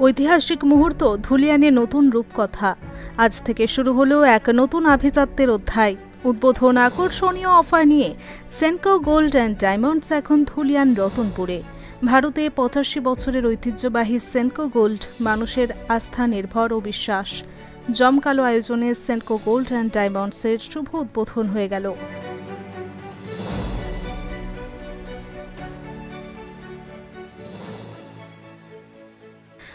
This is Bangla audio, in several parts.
ঐতিহাসিক মুহূর্ত ধুলিয়ানে নতুন রূপকথা। আজ থেকে শুরু হলো এক নতুন আভিজাত্যের অধ্যায়। উদ্বোধন আকর্ষণীয় অফার নিয়ে সেনকো গোল্ড অ্যান্ড ডায়মন্ডস এখন ধুলিয়ান রতনপুরে। ভারতে পঁচাশি বছরের ঐতিহ্যবাহী সেনকো গোল্ড মানুষের আস্থা, নির্ভর ও বিশ্বাস। জমকালো আয়োজনে সেনকো গোল্ড অ্যান্ড ডায়মন্ডসের শুভ উদ্বোধন হয়ে গেল।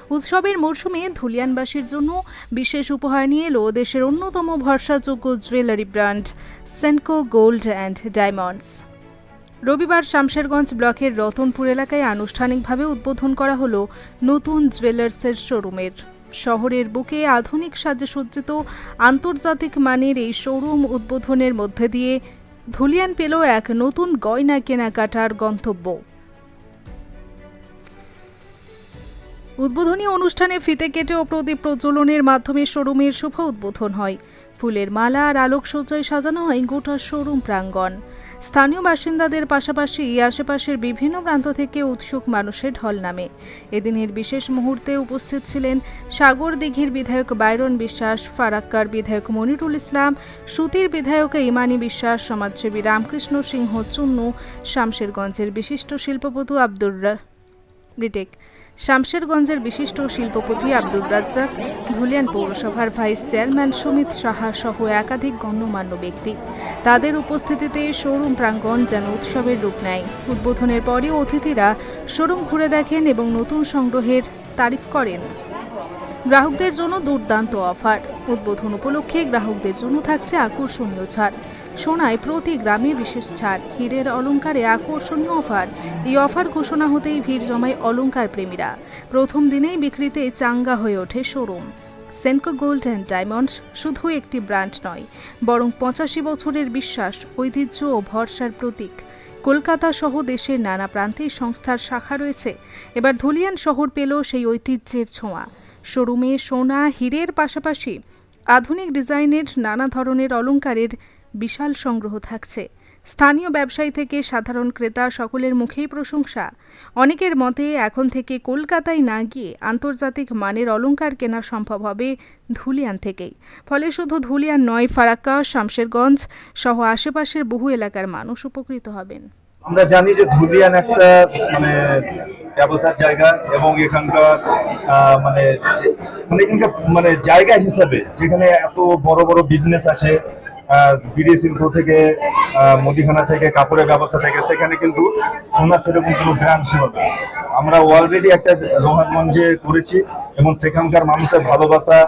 উৎসবের মরশুমে ধুলিয়ানবাসীর জন্য বিশেষ উপহার নিয়ে এলো দেশের অন্যতম ভরসাযোগ্য jewellery brand Senco gold and diamonds রবিবার শামশেরগঞ্জ ব্লকের রতনপুর এলাকায় আনুষ্ঠানিকভাবে উদ্বোধন করা হলো নতুন জুয়েলার্সের শোরুমের। শহরের বুকে আধুনিক সাজসজ্জিত আন্তর্জাতিক মানের এই শোরুম উদ্বোধনের মধ্যে দিয়ে ধুলিয়ান পেল এক নতুন গয়না কেনাকাটার গন্তব্য। উদ্বোধনী অনুষ্ঠানে ফিতে কেটে ও প্রদীপ প্রজ্বলনের মাধ্যমে শোরুমের শুভ উদ্বোধন হয়। ফুলের মালা আর আলোকসজ্জায় সাজানো হয় গোটা শোরুম প্রাঙ্গণ। স্থানীয় বাসিন্দাদের পাশাপাশি আশেপাশের বিভিন্ন প্রান্ত থেকে উৎসুক মানুষের ঢল নামে। এদিনের বিশেষ মুহূর্তে উপস্থিত ছিলেন সাগর দিঘির বিধায়ক বাইরন বিশ্বাস, ফারাক্কার বিধায়ক মনিরুল ইসলাম, সুতির বিধায়ক ইমানি বিশ্বাস, সমাজসেবী রামকৃষ্ণ সিংহ, চুন্নু, শামশেরগঞ্জের বিশিষ্ট শিল্পপতু আব্দুর রিটেক শামশেরগঞ্জের বিশিষ্ট শিল্পপতি আব্দুর রাজ্জাক, ধুলিয়ান পৌরসভার ভাইস চেয়ারম্যান সুমিত সাহা সহ একাধিক গণ্যমান্য ব্যক্তি। তাদের উপস্থিতিতে শোরুম প্রাঙ্গণ যেন উৎসবের রূপ নেয়। উদ্বোধনের পরে অতিথিরা শোরুম ঘুরে দেখেন এবং নতুন সংগ্রহের তারিফ করেন। গ্রাহকদের জন্য দুর্দান্ত অফার। উদ্বোধন উপলক্ষে গ্রাহকদের জন্য থাকছে আকর্ষণীয় ছাড়। সোনায় প্রতি গ্রামে বিশেষ ছাড়। হীরের অলঙ্কারে আকর্ষণীয় অফার। এই অফার ঘোষণা হতেই ভিড় জমায় অলংকার প্রেমীরা। প্রথম দিনেই বিক্রিতে চাঙ্গা হয়ে ওঠে showroom. Senco gold and diamond শুধু একটি ব্র্যান্ড নয়, বরং পঁচাশি বছরের বিশ্বাস, ঐতিহ্য ও ভরসার প্রতীক। কলকাতা সহ দেশের নানা প্রান্তে সংস্থার শাখা রয়েছে। এবার ধুলিয়ান শহর পেল সেই ঐতিহ্যের ছোঁয়া। শোরুমে সোনা, হীরের পাশাপাশি আধুনিক ডিজাইনের নানা ধরনের অলংকারের বিশাল সংগ্রহ থাকছে। স্থানীয় ব্যবসায়ী থেকে সাধারণ ক্রেতা সকলের মুখেই প্রশংসা। অনেকের মতে এখন থেকে কলকাতায় না গিয়ে আন্তর্জাতিক মানের অলংকার কেনা সম্ভব হবে ধুলিয়ান থেকেই। ফলে শুধু ধুলিয়ান নয়, ফারাক্কা, শামশেরগঞ্জ সহ আশেপাশের বহু এলাকার মানুষ উপকৃত হবেন। আমরা জানি যে ধুলিয়ান একটা মানে ব্যবসার জায়গা এবং এখানকার মানে মানে এখানকার মানে জায়গা হিসাবে যেখানে এত বড় বড় বিজনেস আছে আহ, বিড়ি শিল্প থেকে মুদিখানা থেকে কাপড়ের ব্যবসা থেকে সেখানে কিন্তু সোনার সেরকম কোনো ব্র্যান্ড ছিল না। আমরা অলরেডি একটা রোহানগঞ্জে করেছি এবং সেখানকার মানুষের ভালোবাসা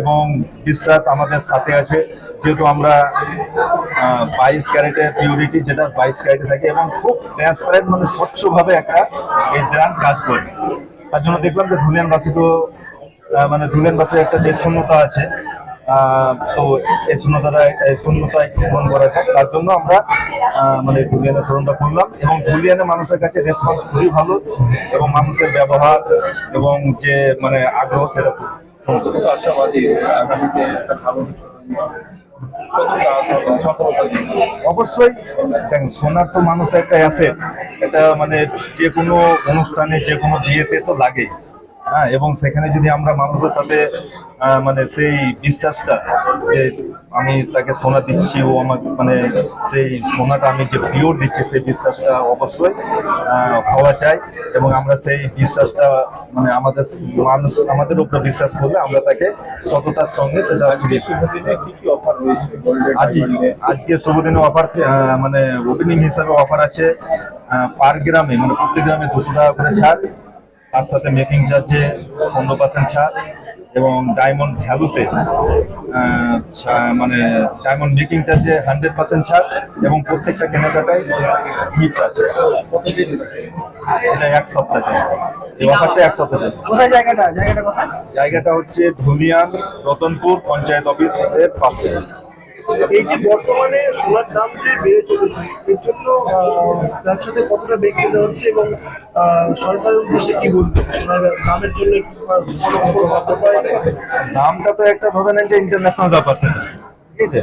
এবং বিশ্বাস আমাদের সাথে আছে। যেহেতু আমরা বাইশ ক্যারেটের পিউরিটি যেটা বাইশ ক্যারেটে থাকে এবং খুব ট্রান্সপারেন্ট মানে স্বচ্ছভাবে একটা এই ব্র্যান্ড কাজ করে। তার জন্য দেখলাম যে ধুলিয়ানবাসী তো মানে ধুলিয়ানবাসীর একটা যে শূন্যতা আছে তো এই শূন্যতাটা এই শূন্যতা একটু পূরণ করা যায় তার জন্য আমরা মানে ধুলিয়ানের শোরুমটা করলাম এবং ধুলিয়ানের মানুষের কাছে রেসপন্স খুবই ভালো এবং মানুষের ব্যবহার এবং যে মানে আগ্রহ সেটা খুব আশাবাদী আগামীতে একটা ভালো কিছু কতটা সফলতা দিবে অবশ্যই দেখেন সোনার তো মানুষের একটা অ্যাসেট এটা মানে যে কোনো অনুষ্ঠানে যে কোনো বিয়েতে তো লাগে হ্যাঁ এবং সেখানে যদি আমরা মানুষের সাথে মানে সেই বিশ্বাসটা যে আমি তাকে সোনা দিচ্ছি ও আমার মানে সেই সোনাটা আমি যে পিওর দিচ্ছি সেই বিশ্বাসটা অবশ্যই হওয়া চাই। এবং আমরা সেই বিশ্বাসটা মানে আমাদের মানুষ আমাদের উপরে বিশ্বাস করলে আমরা তাকে সততার সঙ্গে সেটা আজকে শুভ দিনে কি কি অফার রয়েছে আজকে শুভ দিনে অফার মানে ওপেনিং হিসাবে অফার আছে পার গ্রামে মানে প্রত্যেক গ্রামে দুশো টাকা করে ছাড়। তার সাথে মেকিং চার্জে পনেরো পার্সেন্ট ছাড় এবং ডায়মন্ড ভ্যালুতে মানে ডায়মন্ড মেকিং চার্জে হান্ড্রেড পার্সেন্ট ছাড় এবং প্রত্যেকটা কেনাকাটায় গিফট আছে। কতদিন এটা এক সপ্তাহ চলে। এই অফারটা এক সপ্তাহ চলে। কোথায় জায়গাটা? জায়গাটা কোথায়? জায়গাটা হচ্ছে ধুলিয়ান রতনপুর পঞ্চায়েত অফিসের পাশে। এই যে বর্তমানে সোনার দাম যে বেড়ে চলেছে, এর জন্য ব্যবসাতে কতটা বেগ পেতে হচ্ছে এবং সরকারের উদ্দেশ্যে কি বলবে? সোনার দামের জন্য দামটা তো একটা ধরে নেন যে ইন্টারন্যাশনাল ব্যাপার ঠিক আছে?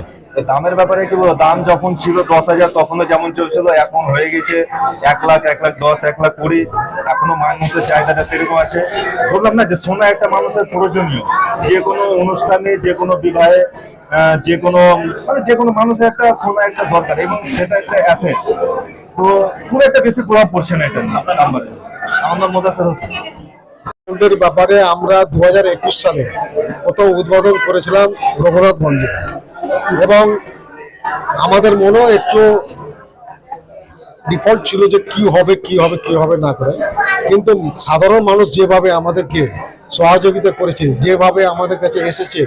দামের ব্যাপারে কি বলব? দাম যখন ছিল দশ হাজার, তখনও যেমন চলছিল, এখন হয়ে গেছে এক লাখ এক লাখ দশ, এক লাখ কুড়ি। এখনও মানুষের চাহিদাটা সেরকম আছে। বললাম না যে সোনা একটা মানুষের প্রয়োজনীয়। যে কোনো অনুষ্ঠানে, যে কোনো বিবাহে যে কোনো মানে যে কোনো মানুষের একটা সোনা একটা দরকার এবং সেটা একটা অ্যাসেট তো খুব একটা বেশি প্রভাব পড়ছে না এটা নাম্বারে আমার নাম গোল্ডের ব্যাপারে আমরা দু হাজার একুশ সালে প্রথম উদ্বোধন করেছিলাম রঘুনাথগঞ্জে। এবং আমাদের মনেও একটু ডিফল্ট ছিল যে কি হবে কি হবে কি হবে না করে। কিন্তু সাধারণ মানুষ যেভাবে আমাদেরকে সহযোগিতা করেছে, যেভাবে আমাদের কাছে এসেছে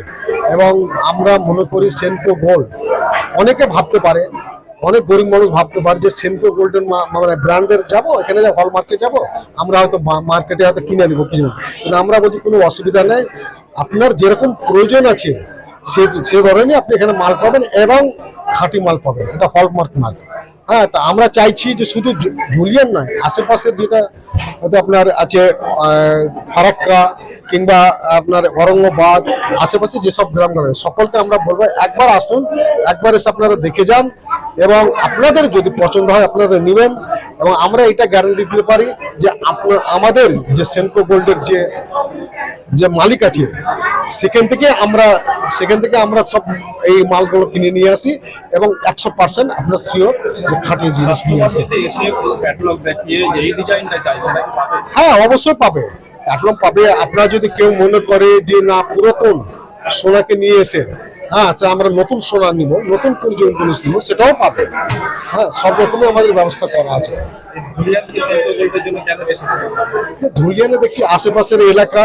এবং আমরা মনে করি সেন্ট্রো গোল্ড অনেকে ভাবতে পারে, অনেক গরিব মানুষ ভাবতে পারে যে সেন্ট্রো গোল্ডের মানে ব্র্যান্ডের যাব, এখানে যা হলমার্কে যাব, আমরা হয়তো মার্কেটে হয়তো কিনে নেব কিছু না। কিন্তু আমরা বলছি কোনো অসুবিধা নেই, আপনার যেরকম প্রয়োজন আছে, সে সে ধরনের আপনি এখানে মাল পাবেন এবং খাঁটি মাল পাবেন, এটা হলমার্ক মাল হ্যাঁ তা আমরা চাইছি যে শুধু জুলিয়ান নয় আশেপাশের যেটা হয়তো আপনার আছে ফারাক্কা কিংবা আপনার ঔরঙ্গাবাদ আশেপাশে যেসব গ্রামগুলো আছে, সকলকে আমরা বলব একবার আসুন একবার এসে আপনারা দেখে যান এবং আপনাদের যদি পছন্দ হয় আপনারা নেবেন এবং আমরা এটা গ্যারান্টি দিতে পারি যে আপনার আমাদের যে সেনকো গোল্ডের যে যে মালিক আছে সেখান থেকে আমরা সেখান থেকে আমরা সব এই মালগুলো কিনে নিয়ে আসি এবং একশো পার্সেন্ট আপনার শিওর খাঁটি জিনিস নিয়ে আসি। ক্যাটালগ হ্যাঁ অবশ্যই পাবে। একদম পাবে। আপনারা যদি কেউ মনে করে যে না পুরাতন সোনাকে নিয়ে এসে হ্যাঁ আচ্ছা আমরা নতুন সোনা নিব নতুন কোন জিনিস নিব সেটাও পাবে। হ্যাঁ সব রকমের আমাদের ব্যবস্থা করা আছে। ধুলিয়ানে দেখছি আশেপাশের এলাকা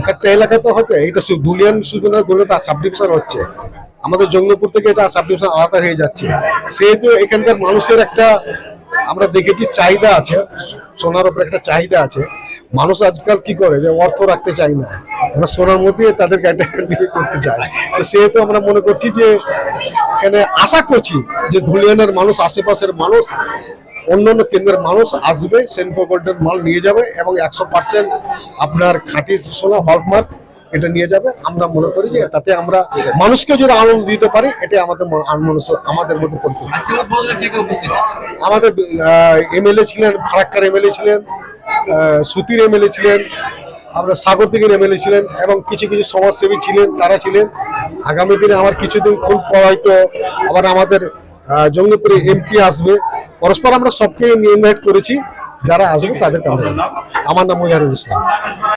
এক একটা এলাকা তো হচ্ছে, এটা শুধু ধুলিয়ান শুধু না ধরে তার সাবডিভিশন হচ্ছে। আমাদের জঙ্গলপুর থেকে এটা সাবডিভিশন আলাদা হয়ে যাচ্ছে। সেহেতু এখানকার মানুষের একটা, আমরা দেখেছি চাহিদা আছে, সোনার উপর একটা চাহিদা আছে। মানুষ আজকাল কি করে যে অর্থ রাখতে চায় না। আমরা সোনার মধ্যে তাদের ক্যাটাগরি করতে চাই। তো সেহেতু আমরা মনে করছি যে, এখানে আশা করছি যে ধুলিয়ানের মানুষ, আশেপাশের মানুষ অন্যান্য কেন্দ্রের মানুষ আসবে সেনফো গোল্ডের মাল নিয়ে যাবে এবং একশো পার্সেন্ট আপনার খাঁটি সোনা হলমার্ক এটা নিয়ে যাবে। আমরা মনে করি যে তাতে আমরা মানুষকে যদি আনন্দ দিতে পারি এটা আমাদের আমাদের মধ্যে করতে আমাদের এমএলএ ছিলেন ফারাক্কার এমএলএ ছিলেন সুতির এমএলএ ছিলেন আমরা সাগর দিকের এমএলএ ছিলেন এবং কিছু কিছু সমাজসেবী ছিলেন তারা ছিলেন। আগামী দিনে আমার কিছুদিন খুব পর হয়তো আবার আমাদের জঙ্গিপুরে এমপি আসবে। পরস্পর আমরা সবকে ইনভাইট করেছি যারা আসবে তাদের কারণে আমার নাম মুজাহিরুল ইসলাম।